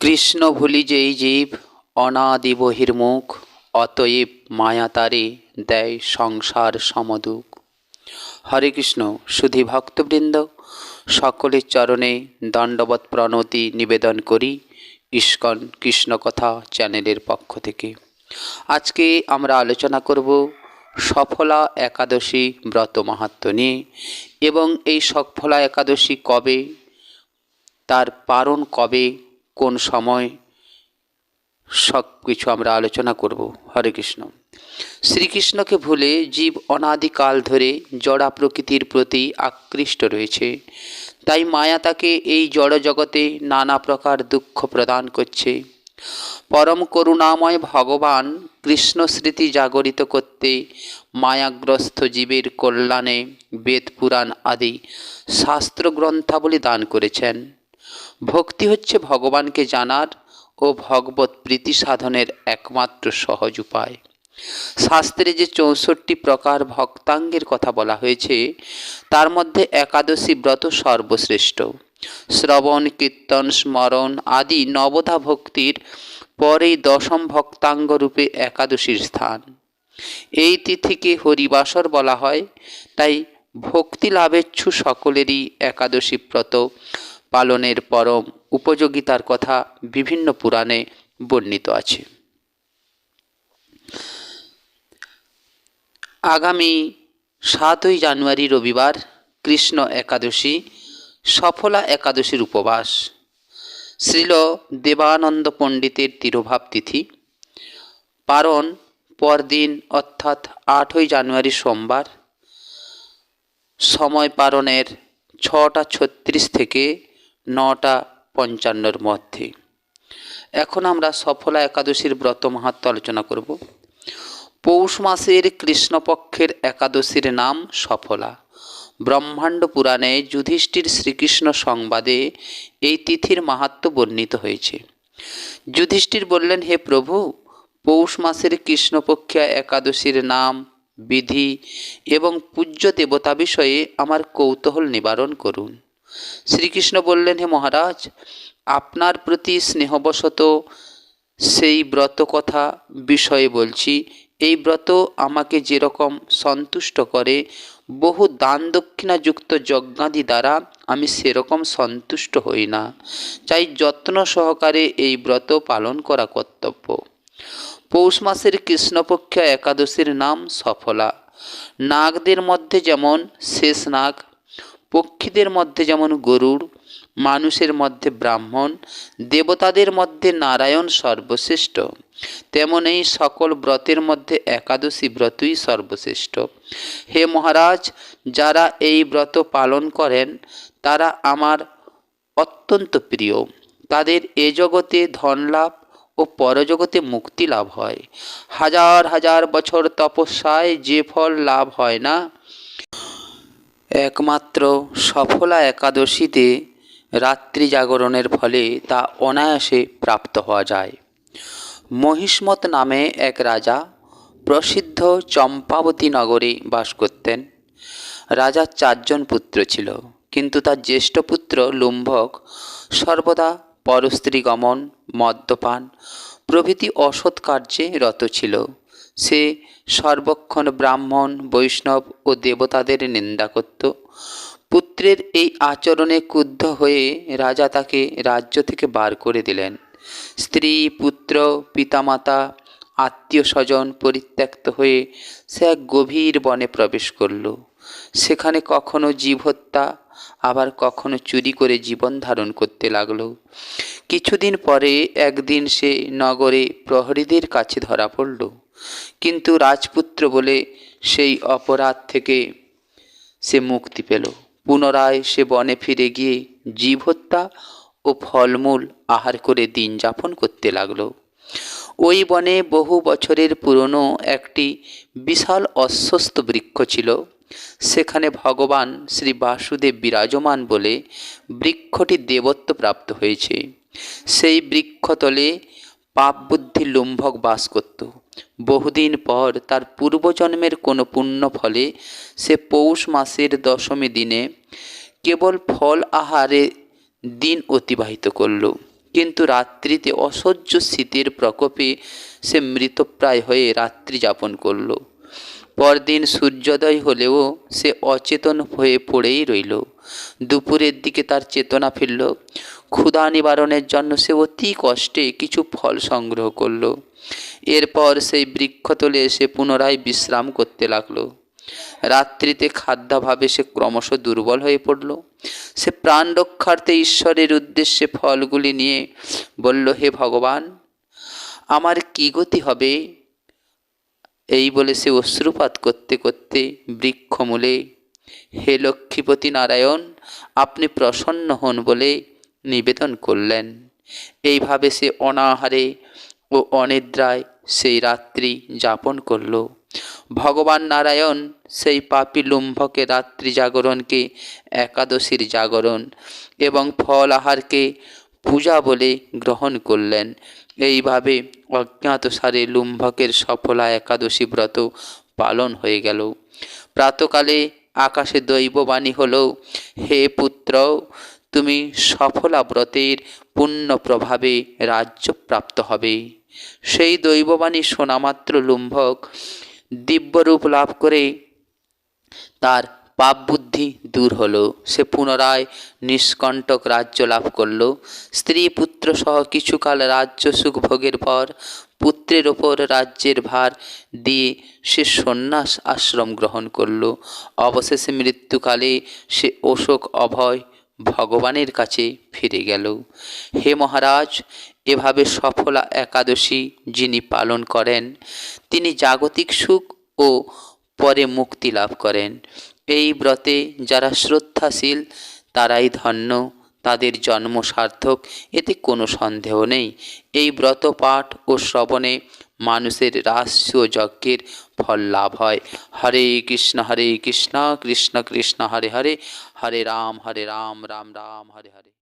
কৃষ্ণ ভুলি যেই জীব অনাদি বহির্মুখ অতএব মায়া তারে দেয় সংসার সমদুখ। হরে কৃষ্ণ, সুধী ভক্তবৃন্দ, সকলের চরণে দণ্ডবত প্রণতি নিবেদন করি ইস্কন কৃষ্ণ কথা চ্যানেলের পক্ষ থেকে। আজকে আমরা আলোচনা করব সফলা একাদশী ব্রত মাহাত্ম নিয়ে এবং এই সফলা একাদশী কবে, তার পারণ কবে কোন সময় সব কিছু আমরা আলোচনা করব। হরে কৃষ্ণ। শ্রীকৃষ্ণকে ভুলে জীব অনাদিকাল ধরে জড়া প্রকৃতির প্রতি আকৃষ্ট রয়েছে। তাই মায়া তাকে এই জড় জগতে নানা প্রকার দুঃখ প্রদান করছে। পরম করুণাময় ভগবান কৃষ্ণ স্মৃতি জাগরিত করতে মায়াগ্রস্ত জীবের কল্যাণে বেদ পুরাণ আদি শাস্ত্র গ্রন্থাবলী দান করেছেন। ভক্তি হচ্ছে ভগবানকে জানার ও ভগবত প্রীতি সাধনের একমাত্র সহজ উপায়। শাস্ত্রে যে চৌষট্টি প্রকার ভক্তাঙ্গের কথা বলা হয়েছে, তার মধ্যে একাদশী ব্রত সর্বশ্রেষ্ঠ। শ্রবণ, কীর্তন, স্মরণ আদি নবধা ভক্তির পরেই দশম ভক্তাঙ্গ রূপে একাদশীর স্থান। এই তিথিকে হরিবাসর বলা হয়, তাই ভক্তি লাভেচ্ছু সকলেরই একাদশী ব্রত পালনের পরম উপযোগিতার কথা বিভিন্ন পুরাণে বর্ণিত আছে। আগামী সাতই জানুয়ারি রবিবার কৃষ্ণ একাদশী, সফলা একাদশীর উপবাস। শ্রীল দেবানন্দ পণ্ডিতের তিরোভাব তিথি। পারণ পরদিন অর্থাৎ আটই জানুয়ারি সোমবার। সময় পারণের ছটা ছত্রিশ থেকে নটা পঞ্চান্নর মধ্যে। এখন আমরা সফলা একাদশীর ব্রত মাহাত্ম আলোচনা করব। পৌষ মাসের কৃষ্ণপক্ষের একাদশীর নাম সফলা। ব্রহ্মাণ্ড পুরাণে যুধিষ্ঠির শ্রীকৃষ্ণ সংবাদে এই তিথির মাহাত্ম বর্ণিত হয়েছে। যুধিষ্ঠির বললেন, হে প্রভু, পৌষ মাসের কৃষ্ণপক্ষিয়া একাদশীর নাম, বিধি এবং পূজ্য দেবতা বিষয়ে আমার কৌতূহল নিবারণ করুন। শ্রীকৃষ্ণ বললেন, হে মহারাজ, আপনার প্রতি স্নেহবশত সেই ব্রত কথা বিষয়ে বলছি। এই ব্রত আমাকে যেরকম সন্তুষ্ট করে, বহু দান দক্ষিণাযুক্ত যজ্ঞাদি দ্বারা আমি সেরকম সন্তুষ্ট হই না। চাই যত্ন সহকারে এই ব্রত পালন করা কর্তব্য। পৌষ মাসের কৃষ্ণপক্ষা একাদশীর নাম সফলা। নাগদের মধ্যে যেমন শেষ নাগ পক্ষীদের মধ্যে যেমন গরুড়, মানুষের মধ্যে ব্রাহ্মণ, দেবতাদের মধ্যে নারায়ণ সর্বশ্রেষ্ঠ। তেমন এই সকল ব্রতের মধ্যে একাদশী ব্রতই সর্বশ্রেষ্ঠ। হে মহারাজ, যারা এই ব্রত পালন করেন, তারা আমার অত্যন্ত প্রিয়। তাদের এ জগতে ধন লাভ ও পরজগতে মুক্তি লাভ হয়। হাজার হাজার বছর তপস্যায় যে ফল লাভ হয় না একমাত্র সফলা একাদশীতে রাত্রি জাগরণের ফলে তা অনায়াসে প্রাপ্ত হওয়া যায়। মহিষ্মত নামে এক রাজা প্রসিদ্ধ চম্পাবতী নগরে বাস করতেন। রাজার চারজন পুত্র ছিল, কিন্তু তার জ্যেষ্ঠ পুত্র লুম্ভক সর্বদা পরস্ত্রী গমন মদ্যপান প্রভৃতি অসৎ কার্যে রত ছিল। সে সর্বক্ষণ ব্রাহ্মণ, বৈষ্ণব ও দেবতাদের নিন্দা করত। পুত্রের এই আচরণে ক্রুদ্ধ হয়ে রাজা তাকে রাজ্য থেকে বার করে দিলেন। স্ত্রী, পুত্র, পিতামাতা আত্মীয় স্বজন পরিত্যক্ত হয়ে সে এক গভীর বনে প্রবেশ করল। সেখানে কখনো জীব হত্যা আবার কখনো চুরি করে জীবন ধারণ করতে লাগল। কিছুদিন পরে একদিন সে নগরে প্রহরীদের কাছে ধরা পড়ল। কিন্তু রাজপুত্র বলে সেই অপরাধ থেকে সে মুক্তি পেল। পুনরায় সে বনে ফিরে গিয়ে জীব হত্যা ও ফলমূল আহার করে দিন যাপন করতে লাগল। ওই বনে বহু বছরের পুরনো একটি বিশাল অস্বস্ত বৃক্ষ ছিল। সেখানে ভগবান শ্রী বাসুদেব বিরাজমান বলে বৃক্ষটি দেবত্ব প্রাপ্ত হয়েছে। সেই বৃক্ষতলে পাপ বুদ্ধি লুম্ভক বাস করত। বহুদিন পর তার পূর্বজন্মের কোনো পুণ্য ফলে সে পৌষ মাসের দশমী দিনে কেবল ফল আহারে দিন অতিবাহিত করল। কিন্তু রাত্রিতে অসহ্য শীতের প্রকোপে সে মৃতপ্রায় হয়ে রাত্রি যাপন করল। পরদিন সূর্যোদয় হলেও সে অচেতন হয়ে পড়েই রইল। দুপুরের দিকে তার চেতনা ফিরল। ক্ষুধা নিবারণের জন্য সে অতি কষ্টে কিছু ফল সংগ্রহ করল। এরপর সেই বৃক্ষতলে এসে পুনরায় বিশ্রাম করতে লাগল। রাত্রিতে খাদ্যাভাবে সে ক্রমশ দুর্বল হয়ে পড়ল। সে প্রাণ রক্ষার্থে ঈশ্বরের উদ্দেশ্যে ফলগুলি নিয়ে বলল, হে ভগবান, আমার কি গতি হবে? এই বলে সে অশ্রুপাত করতে করতে বৃক্ষমূলে, হে লক্ষ্মীপতি নারায়ণ, আপনি প্রসন্ন হন বলে নিবেদন করলেন। এইভাবে সে অনাহারে ও অনিদ্রায় সেই রাত্রি যাপন করল। ভগবান নারায়ণ সেই পাপি লুম্ভকে রাত্রি জাগরণকে, একাদশীর জাগরণ এবং ফল আহারকে পূজা বলে গ্রহণ করলেন। এইভাবে অজ্ঞাতসারে লুম্ভকের সফলা একাদশী ব্রত পালন হয়ে গেল। প্রাতকালে আকাশে দৈববাণী হল, হে পুত্র, তুমি সফলা ব্রতের পুণ্য প্রভাবে রাজ্য প্রাপ্ত হবে। সেই দৈববাণী শোনামাত্র লুম্ভক দিব্যরূপ লাভ করে তার পাপ বুদ্ধি দূর হলো। সে পুনরায় নিষ্কণ্টক রাজ্য লাভ করল। স্ত্রী পুত্র সহ কিছুকাল রাজ্য সুখ ভোগের পর পুত্রের ওপর রাজ্যের ভার দিয়ে সে সন্ন্যাস আশ্রম গ্রহণ করল। অবশেষে মৃত্যুকালে সে অশোক অভয় ভগবানের কাছে ফিরে গেল। হে মহারাজ, এভাবে সফলা একাদশী যিনি পালন করেন, তিনি জাগতিক সুখ ও পরে মুক্তি লাভ করেন। এই ব্রতে যারা শ্রদ্ধাশীল, তারাই ধন্য, তাদের জন্ম সার্থক, এতে কোনো সন্দেহ নেই। এই ব্রত পাঠ ও শ্রবণে মানুষের রাস্য যজ্ঞের ফল লাভ হয়। হরে কৃষ্ণ হরে কৃষ্ণ কৃষ্ণ কৃষ্ণ, হরে হরে হরে রাম হরে রাম রাম রাম, হরে হরে।